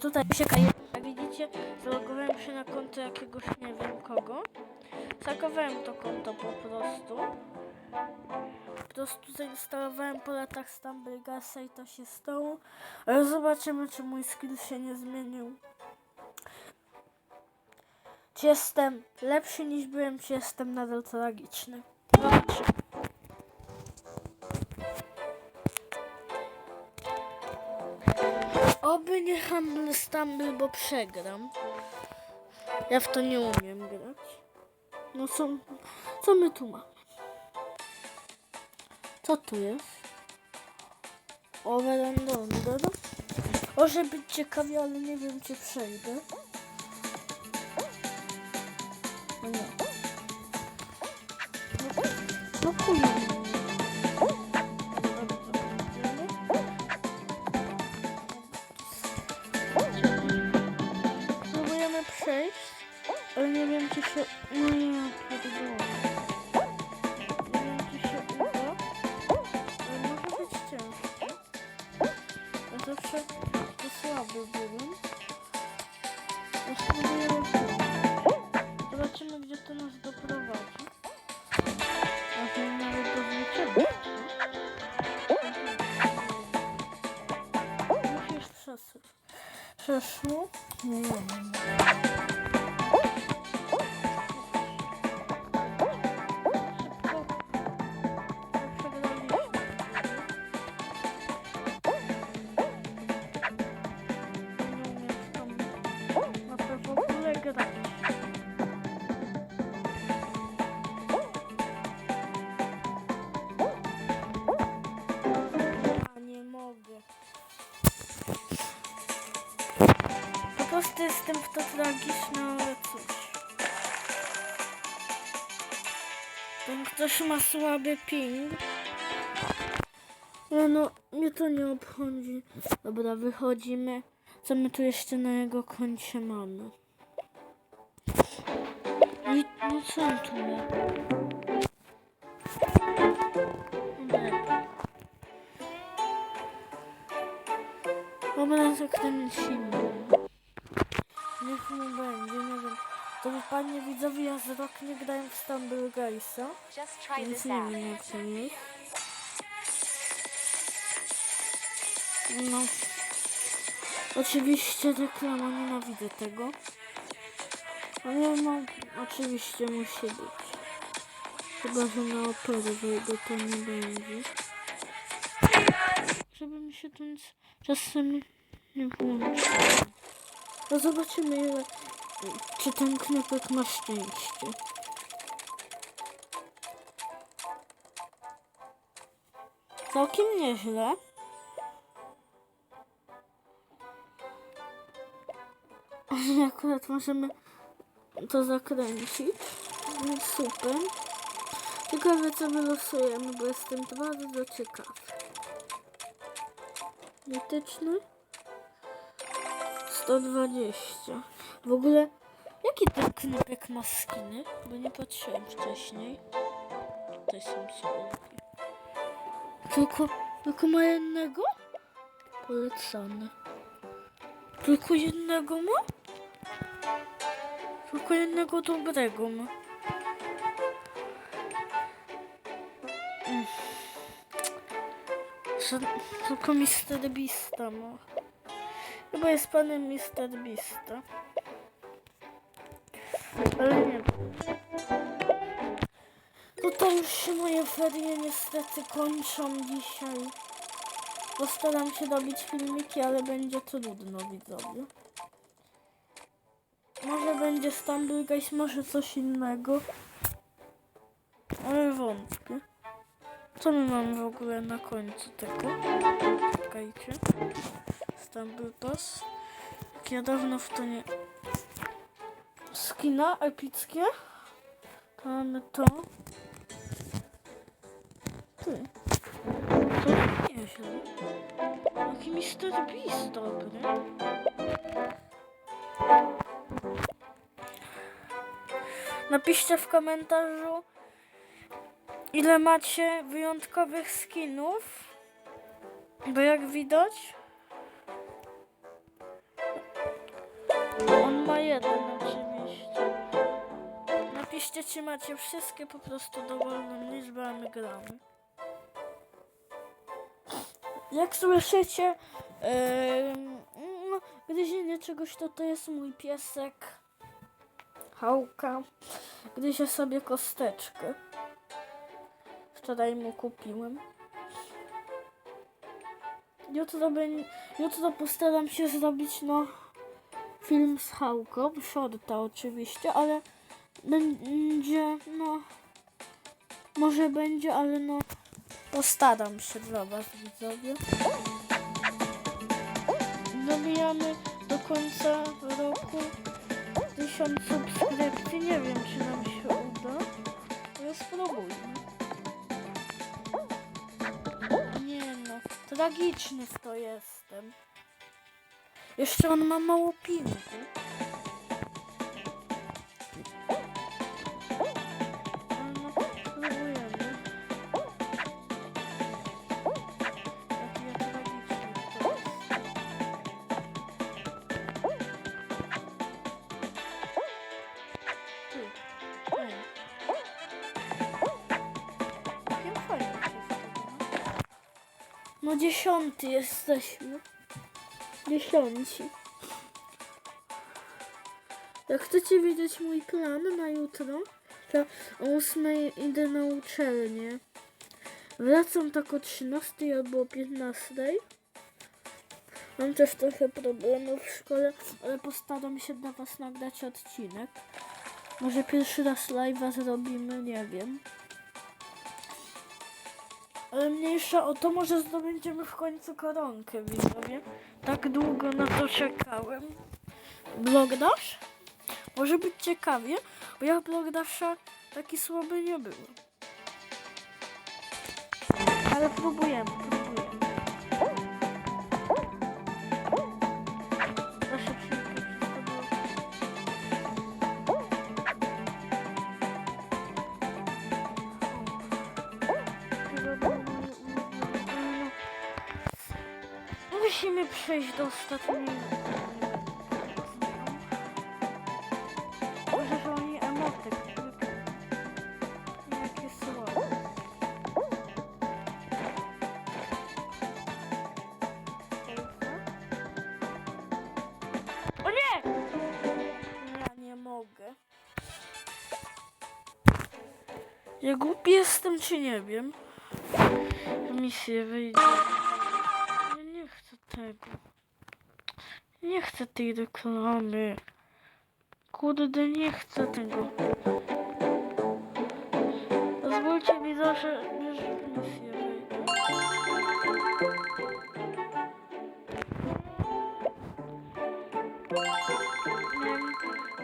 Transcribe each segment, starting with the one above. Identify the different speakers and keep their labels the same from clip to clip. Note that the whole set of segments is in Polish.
Speaker 1: Tutaj kaje. Jak widzicie, zalogowałem się na konto jakiegoś nie wiem kogo. Zakowałem to konto po prostu. Po prostu zainstalowałem po latach Stumble Gasa i to się stało. Ale zobaczymy, czy mój skill się nie zmienił. Czy jestem lepszy niż byłem, czy jestem nadal tragiczny. Nie Humble Stumble, bo przegram. Ja w to nie umiem grać. No co, co my tu mamy? Co tu jest? Overlandonder. Może być ciekawie, ale nie wiem czy przejdę. No. No, no kurde. Się... No nie, pierdolę. Nie wiem czy się uda, ale może być ciężko. Ja zawsze to słaby byłem. No spróbujemy przejść. Zobaczymy gdzie to nas doprowadzi. Może nawet do zwycięstwa. Musisz przesyć. Przeszło? Nie wiem. Jestem w to tragiczny, ale cóż. Ten ktoś ma słaby ping. No, no, mnie to nie obchodzi. Dobra, wychodzimy. Co my tu jeszcze na jego koncie mamy? I, no co on tu ma? Dobra. Dobra, zakręcimy. Niech mu będzie, nie wiem. To panie widzowie, ja z rok nie grałem w Stumble Guysa,
Speaker 2: Just try
Speaker 1: więc nie wiem jak to jest. No. Oczywiście reklama, nienawidzę tego. Ale no, oczywiście musi być. Chyba, że na operę wejdę, to nie będzie. Żeby mi się nic czasem nie włączy. No zobaczymy, ile, czy ten knopek ma szczęście. Całkiem nieźle. Akurat możemy to zakręcić. Więc super. Ciekawe co wylosujemy, bo jestem bardzo ciekaw. Mityczny. 120. W ogóle, jaki ten knopek ma skiny? Bo nie patrzyłem wcześniej. Tutaj są sobie. Tylko, tylko ma jednego? Polecane. Tylko jednego ma? Tylko jednego dobrego ma. Mm. Tylko Mr. Beasta ma. Chyba jest panem Mr. Beasta. Ale nie. Tutaj już się moje ferie niestety kończą dzisiaj. Postaram się robić filmiki, ale będzie trudno widzowie. Może będzie Stumble Guys, może coś innego. Ale wątpię. Co my mamy w ogóle na końcu tego? Czekajcie. Stumble Pass. Jak ja dawno w to nie... Skina epickie. To mamy to. Ty. To nieźle. Jaki Mr. Beast dobry. Napiszcie w komentarzu, ile macie wyjątkowych skinów. Bo jak widać, jeden oczywiście. Napiszcie, czy macie wszystkie po prostu dowolną liczbę, a my gramy. Jak słyszycie, em, no, gryzienie czegoś to to jest mój piesek. Hałka. Gryzie sobie kosteczkę. Wczoraj mu kupiłem. Jutro, beń- jutro postaram się zrobić, no, film z Hałką, shorta oczywiście, ale będzie, no, może będzie, ale no, postaram się dla was, widzowie. Dobijamy do końca roku tysiąc subskrypcji, nie wiem, czy nam się uda, ale spróbujmy. Nie no, tragiczny to jestem. Jeszcze on ma mało tego, no. No dziesiąty jesteśmy. Dziesiąci. Jak chcecie wiedzieć mój plan na jutro, to o 8 idę na uczelnię. Wracam tak o 13 albo o 15. Mam też trochę problemów w szkole, ale postaram się dla was nagrać odcinek. Może pierwszy raz live'a zrobimy, nie wiem. Ale mniejsza o to, może zdobędziemy w końcu koronkę, widzowie. Tak długo na to czekałem. Blogdash? Może być ciekawie, bo ja Blogdasha taki słaby nie byłem. Ale próbujemy. Musimy przejść do ostatniej. Może, że oni emotek. Jakie słabe. O nie! Ja nie mogę. Ja głupi jestem, czy nie wiem? Mi się wyjdzie. Ja nie chcę tego. Nie chcę tej reklamy. Kurde, nie chcę tego. Pozwólcie mi zawsze,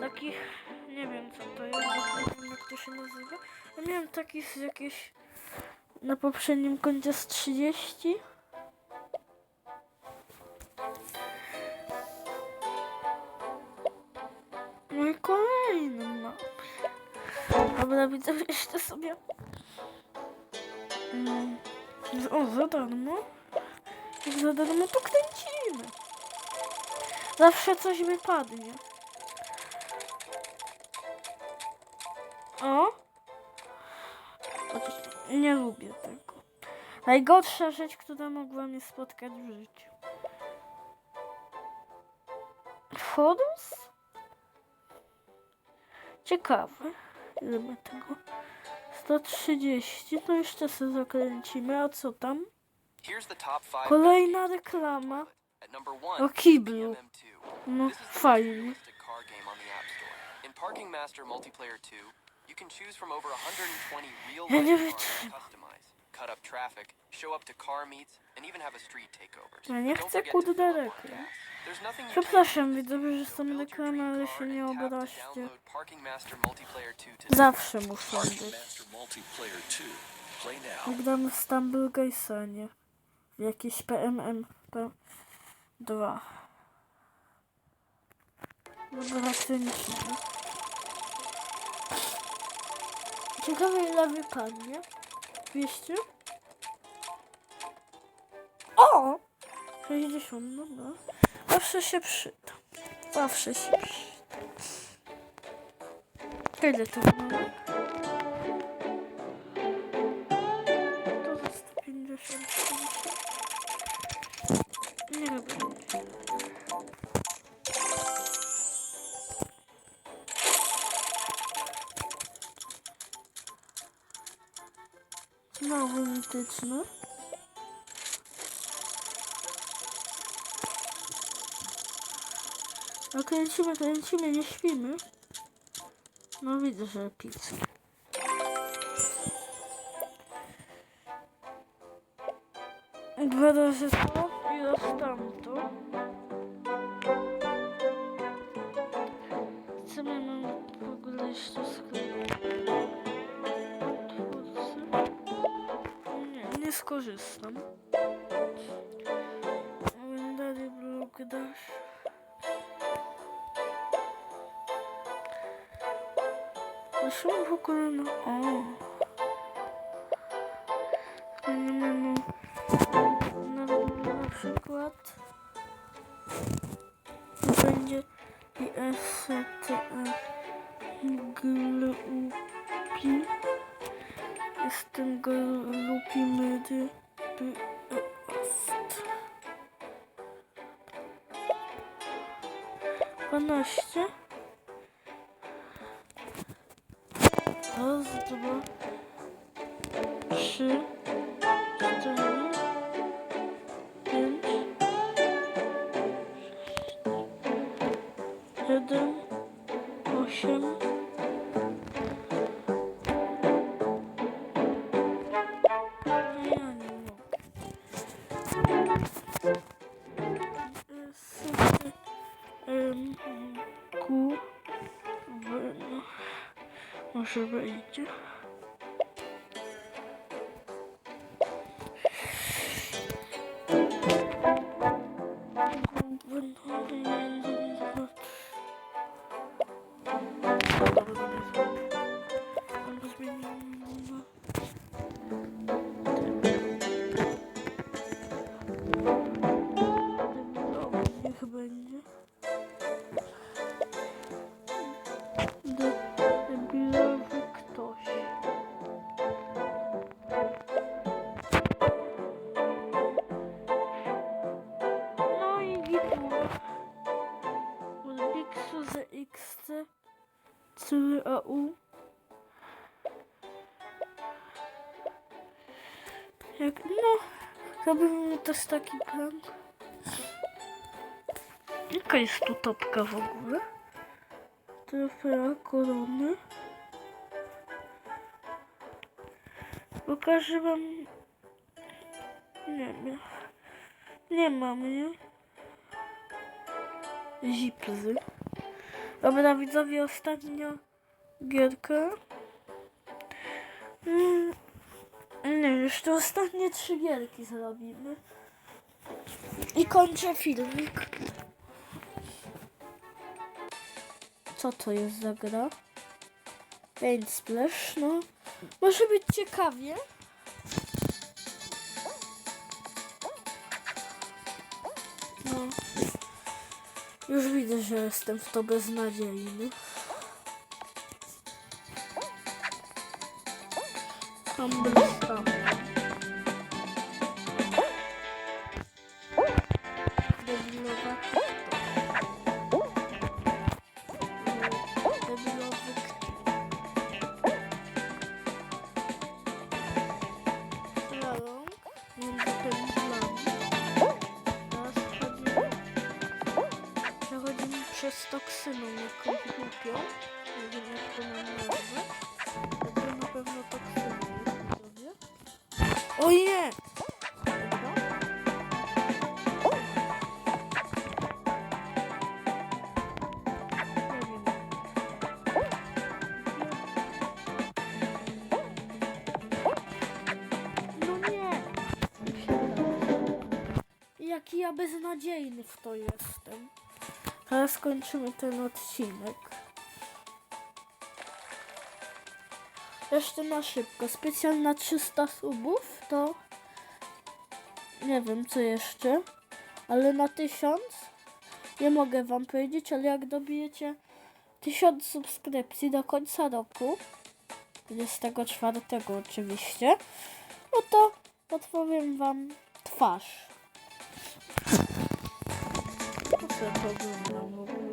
Speaker 1: takich, nie wiem co to jest, nie wiem jak to się nazywa. Miałem takich z jakieś na poprzednim koncie z 30. No i kolejny mam. Dobra, widzę jeszcze sobie. Mm. O, za darmo. Za darmo to kręcimy. Zawsze coś wypadnie. O! Nie lubię tego. Najgorsza rzecz, która mogła mnie spotkać w życiu. Forus? Ciekawe. Ile ma tego? 130. No jeszcze sobie zakręcimy. A co tam? Kolejna reklama. O kiblu.
Speaker 2: PMM2.
Speaker 1: No fajnie.
Speaker 2: Parking Master Multiplayer 2, you can choose from over 120
Speaker 1: Ja nie
Speaker 2: real-life cars to
Speaker 1: wytrzymam.
Speaker 2: customize, cut up traffic, show up to car meets, and even have a street takeovers.
Speaker 1: Ja nie chcę kurde reklam. Przepraszam, widzowie, że są reklamy, ale się nie obraźcie.
Speaker 2: download Parking Master Multiplayer 2 today.
Speaker 1: Zawsze muszą
Speaker 3: Parking
Speaker 1: być.
Speaker 3: Master Multiplayer 2. Play now.
Speaker 1: Jak gramy w Stumble Guysa, nie? W jakiś PMM P2. Dobra, cynicznie. Ciekawe ile wypadnie. 200? O! 60, no no. Zawsze się przyda. Zawsze się przyda. Ile to mamy? Mityczne. No kręcimy, kręcimy, nie śpimy. No widzę, że pizza. Dwa razy to i raz tamto. Co my mamy w ogóle jeszcze z Nie skorzystam. Dalej blok dash. Zresztą w ogóle no... O! Raz, dwa, trzy, Może wejdzie. Niech robimy też taki plan. Jaka jest tu topka w ogóle? Trofea korony. Pokażę wam. Nie wiem. Nie mam, nie? Zipzy. Dobra, widzowie, ostatnia gierka. Mm, nie, jeszcze ostatnie trzy gierki zrobimy. I kończę filmik. Co to jest za gra? Paint Splash, no. Może być ciekawie. No. Już widzę, że jestem w to beznadziejny. Humble Stamp. O. No nie! Jaki ja beznadziejny w to jestem. Teraz kończymy ten odcinek. Resztę na szybko. Specjal na 300 subów to nie wiem co jeszcze, ale na 1000 nie mogę wam powiedzieć, ale jak dobijecie 1000 subskrypcji do końca roku, 24 oczywiście, no to podpowiem wam twarz. Co to wygląda w ogóle?